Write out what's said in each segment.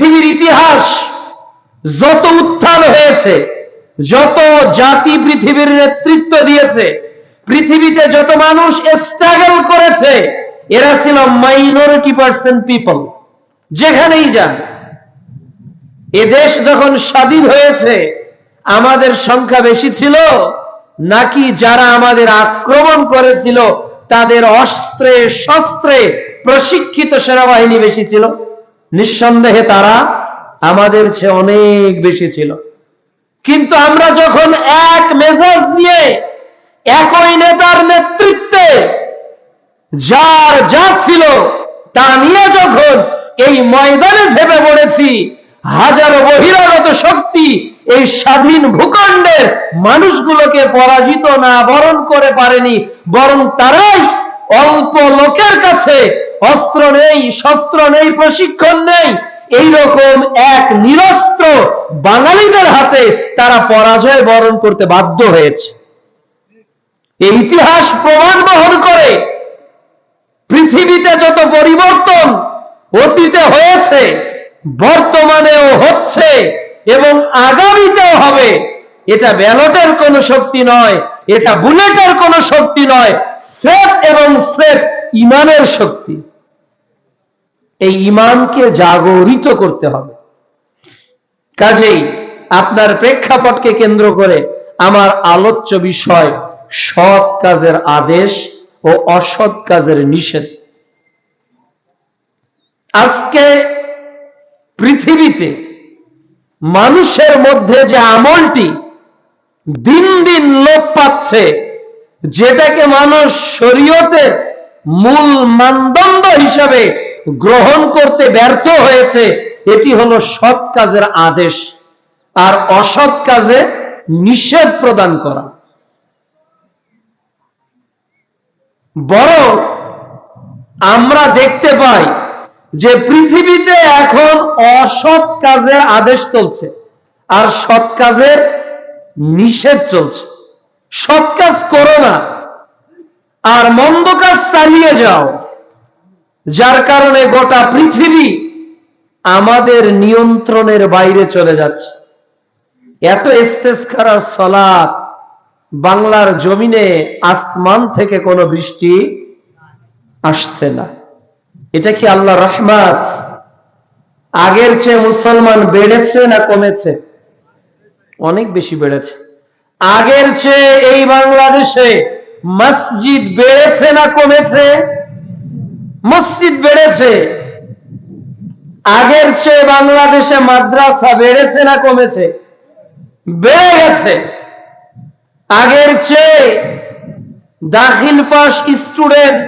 পৃথিবীর ইতিহাস যত উত্থান হয়েছে, যত জাতি পৃথিবীর নেতৃত্ব দিয়েছে, পৃথিবীতে যত মানুষ স্ট্রাগল করেছে, এরা ছিল মাইনরিটি পার্সেন্ট পিপল যেখানেই যান, এ দেশ যখন স্বাধীন হয়েছে, আমাদের সংখ্যা বেশি ছিল, নাকি যারা আমাদের আক্রমণ করেছিল, তাদের অস্ত্রে, শস্ত্রে প্রশিক্ষিত সেনাবাহিনী বেশি ছিল? নিঃসন্দেহে তারা আমাদের চেয়ে অনেক বেশি ছিল। কিন্তু আমরা যখন এক মেজাজ নিয়ে, একই নেতার নেতৃত্বে যার যা ছিল তা নিয়ে যখন এই ময়দানে ঝেপে পড়েছি, হাজার বহিরাগত শক্তি এই স্বাধীন ভূখণ্ডের মানুষগুলোকে পরাজিত না বরণ করে পারেনি, বরং তারাই অল্প লোকের কাছে অস্ত্র নেই, শস্ত্র নেই, প্রশিক্ষণ নেই। এইরকম এক নিরস্ত্র বাঙালিদের হাতে তারা পরাজয় বরণ করতে বাধ্য হয়েছে। এই ইতিহাস প্রমাণ বহন করে পৃথিবীতে যত পরিবর্তন অতীতে হয়েছে, বর্তমানেও হচ্ছে এবং আগামীতেও হবে, এটা ব্যালটের কোনো শক্তি নয়, এটা বুলেটের কোনো শক্তি নয়, সেফ এবং সেফ ইমানের শক্তি। এই ইমানকে জাগরিত করতে হবে। কাজেই আপনার প্রেক্ষাপটকে কেন্দ্র করে আমার আলোচ্য বিষয় সৎ কাজের আদেশ ও অসৎ কাজের নিষেধ। আজকে পৃথিবীতে মানুষের মধ্যে যে আমলটি দিন দিন লোপ পাচ্ছে, যেটাকে মানুষ শরীয়তের মূল মানদণ্ড হিসাবে গ্রহণ করতে ব্যর্থ হয়েছে, এটি হলো সৎ কাজের আদেশ। আর অসৎ কাজে নিষেধ প্রদান করা। বরং আমরা দেখতে পাই যে পৃথিবীতে এখন অসৎ কাজের আদেশ চলছে, আর সৎ কাজের নিষেধ চলছে। সৎ কাজ করো না, আর মন্দ কাজ চালিয়ে যাও। যার কারণে গোটা পৃথিবী আমাদের নিয়ন্ত্রণের বাইরে চলে যাচ্ছে। এত ইস্তেস্কার সলাৎ, বাংলার জমিনে আসমান থেকে কোনো বৃষ্টি আসছে না। এটা কি আল্লাহ রহমাত? আগের চেয়ে মুসলমান বেড়েছে না কমেছে? অনেক বেশি বেড়েছে। আগের চেয়ে এই বাংলাদেশে মসজিদ বেড়েছে না কমেছে? মসজিদ বেড়েছে। আগের চেয়ে বাংলাদেশে মাদ্রাসা বেড়েছে না কমেছে? বেড়ে গেছে। আগের চেয়ে দাখিল পাস স্টুডেন্ট,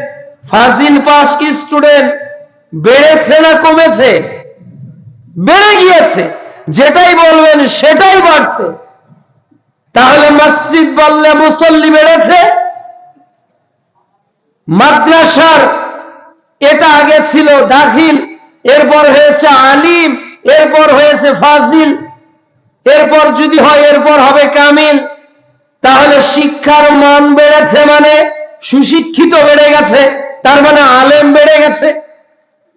ফাজিল পাস স্টুডেন্ট বেড়েছে না কমেছে? বেড়ে গিয়েছে। যেটাই বলবেন সেটাই বাড়ছে। তাহলে মসজিদ বললে মুসল্লি বেড়েছে? মাদ্রাসার এটা আগে ছিল দাখিল, এরপর হয়েছে আলিম, এরপর হয়েছে ফাজিল, এরপর যদি হয় এরপর হবে কামিল। তাহলে শিক্ষার মান বেড়েছে মানে সুশিক্ষিত বেড়ে গেছে, তার মানে আলেম বেড়ে গেছে।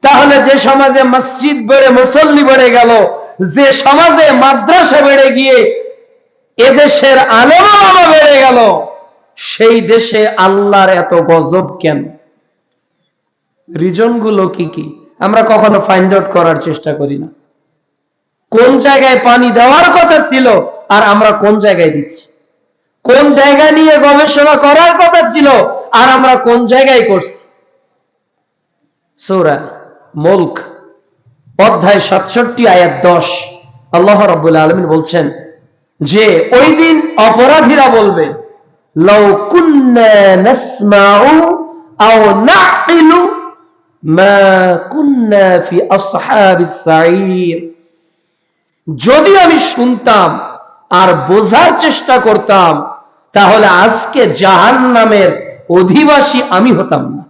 তাহলে যে সমাজে মসজিদ বেড়ে, মুসল্লি বেড়ে গেল, যে সমাজে মাদ্রাসা বেড়ে গিয়ে এদেশের আলেমা বেড়ে গেল, সেই দেশে আল্লাহর এত গজব কেন? রিজনগুলো কি কি? আমরা কখনো ফাইন্ড আউট করার চেষ্টা করি না। কোন জায়গায় পানি দেওয়ার কথা ছিল আর আমরা কোন জায়গায় দিচ্ছি? কোন জায়গা নিয়ে গবেষণা করার কথা ছিল আর আমরা কোন জায়গায় করছি? সৌরা মুলক, অধ্যায় সাতষট্টি, আয়াত দশ। আল্লাহ রব্বুল আলমিন বলছেন, যে ওই দিন অপরাধীরা বলবে লও যদি আমি শুনতাম আর বোঝার চেষ্টা করতাম, তাহলে আজকে জাহান নামের অধিবাসী আমি হতাম না।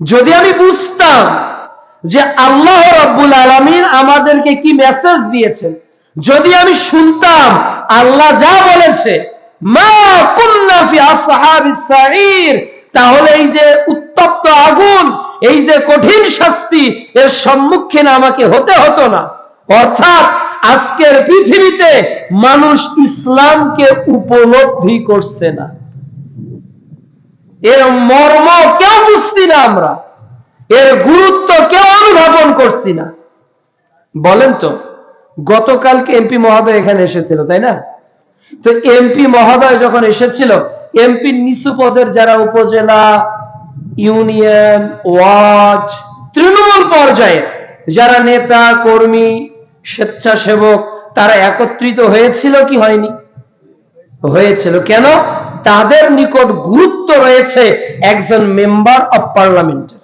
যদি আমি বুঝতাম যে আল্লাহ রব্বুল আলমিন আমাদেরকে কি মেসেজ দিয়েছেন, যদি আমি শুনতাম আল্লাহ যা বলেছে, মা তাহলে এই যে এই যে কঠিন শাস্তি, এর সম্মুখীন আমাকে হতে হতো না। অর্থাৎ আজকের পৃথিবীতে মানুষ ইসলামকে উপলব্ধি করছে না। এর মর্ম কেউ বুঝছি না আমরা। এর গুরুত্ব কেউ অনুধাবন করছি না। বলেন তো, গতকালকে এমপি মহোদয় এখানে এসেছিল, তাই না? তো এমপি মহোদয় যখন এসেছিল এমপি নিচু পদের যারা উপজেলা ইউনিয়ন, ওয়ার্ড, তৃণমূল পর্যায়ে যারা নেতা, কর্মী, স্বেচ্ছাসেবক, তারা একত্রিত হয়েছিল কি হয়নি? হয়েছিল। কেন? তাদের নিকট গুরুত্ব রয়েছে একজন মেম্বার অব পার্লামেন্টের।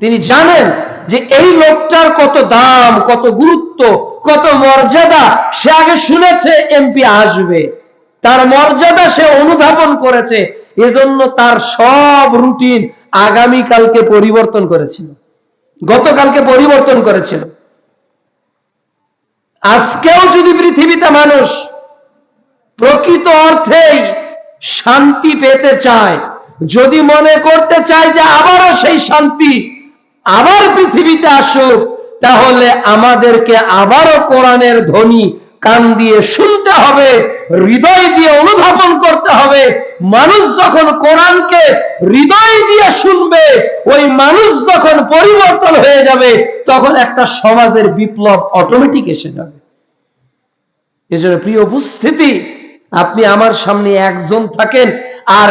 তিনি জানেন যে এই লোকটার কত দাম, কত গুরুত্ব, কত মর্যাদা, সে আগে শুনেছে, এমপি আসবে। তার মর্যাদা সে অনুধাবন করেছে। এজন্য তার সব রুটিন আগামী কালকে পরিবর্তন করেছিল। গতকালকে পরিবর্তন করেছিল। আজকেও যদি পৃথিবীতে মানুষ প্রকৃত অর্থেই শান্তি পেতে চায়, যদি মনে করতে চায় যে আবারও সেই শান্তি আবার পৃথিবীতে আসুক, তাহলে আমাদেরকে আবারও কোরআনের ধ্বনি কান দিয়ে শুনতে হবে, হৃদয় দিয়ে অনুধাবন করতে হবে। মানুষ যখন কোরআনকে হৃদয় দিয়ে শুনবে, ওই মানুষ যখন পরিবর্তন হয়ে যাবে, তখন একটা সমাজের বিপ্লব অটোমেটিক এসে যাবে। এজন্য প্রিয় উপস্থিতি, আপনি আমার সামনে একজন থাকেন, আর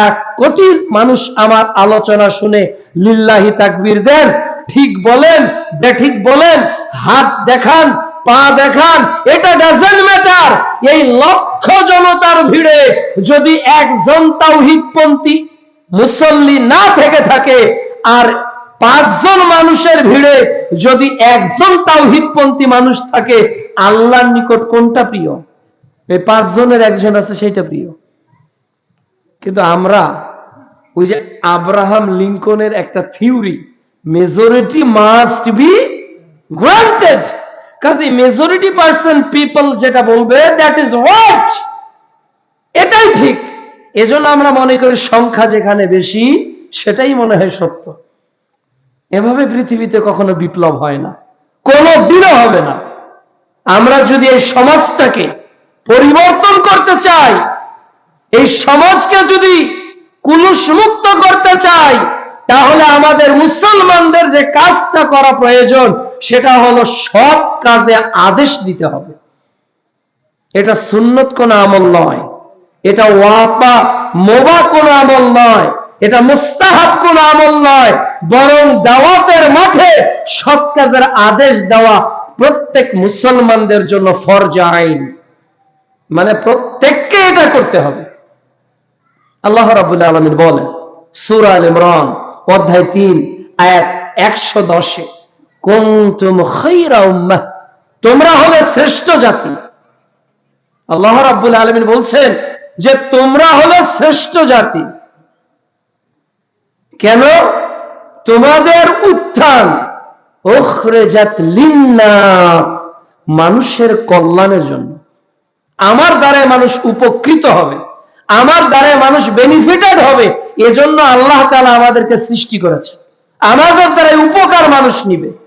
এক কোটি মানুষ আমার আলোচনা শুনে লিল্লাহি তাকবীর দেন, ঠিক বলেন, বেঠিক বলেন, হাত দেখান পা দেখান, এটা ডাজেন্ট ম্যাটার এই লক্ষ জনতার ভিড়ে যদি একজন তাওহিদপন্থী মুসল্লি না থেকে থাকে, আর পাঁচজন মানুষের ভিড়ে যদি একজন তাওহিদপন্থী মানুষ থাকে, আল্লাহর নিকট কোনটা প্রিয়? এই পাঁচজনের একজন আছে সেটা প্রিয়। কিন্তু আমরা, ওই যে আব্রাহাম লিঙ্কনের একটা theory majority must be granted কাজে মেজরিটি পার্সেন্ট পিপল যেটা বলবে দ্যাট ইজ রাইট এটাই ঠিক। এজন্য আমরা মনে করি সংখ্যা যেখানে বেশি, সেটাই মনে হয় সত্য। এভাবে পৃথিবীতে কখনো বিপ্লব হয় না। কোনো দিনও হবে না। আমরা যদি এই সমাজটাকে পরিবর্তন করতে চাই, এই সমাজকে যদি কুলুষমুক্ত করতে চাই, তাহলে আমাদের মুসলমানদের যে কাজটা করা প্রয়োজন সেটা হলো সব কাজে আদেশ দিতে হবে। এটা সুন্নত কোন আমল নয়। এটা ওয়াপা মোবা কোন আমল নয়। এটা মুস্তাহাব কোন আমল নয়। বরং দাওয়াতের মাঠে সৎ কাজের আদেশ দেওয়া প্রত্যেক মুসলমানদের জন্য ফরজ আইন। মানে প্রত্যেককে এটা করতে হবে। আল্লাহ রাবুল আলমিন বলেন, সুরা আল ইমরান, অধ্যায় তিন, আয়াত একশো দশে। তোমরা হলে শ্রেষ্ঠ জাতি। আল্লাহ রাব্বুল আলমিন বলছেন যে তোমরা হলে শ্রেষ্ঠ জাতি। কেন? তোমাদের উত্থান মানুষের কল্যাণের জন্য। আমার দ্বারায় মানুষ উপকৃত হবে, আমার দ্বারায় মানুষ বেনিফিটেড হবে, এজন্য আল্লাহ তালা আমাদেরকে সৃষ্টি করেছে। আমাদের দ্বারাই উপকার মানুষ নিবে।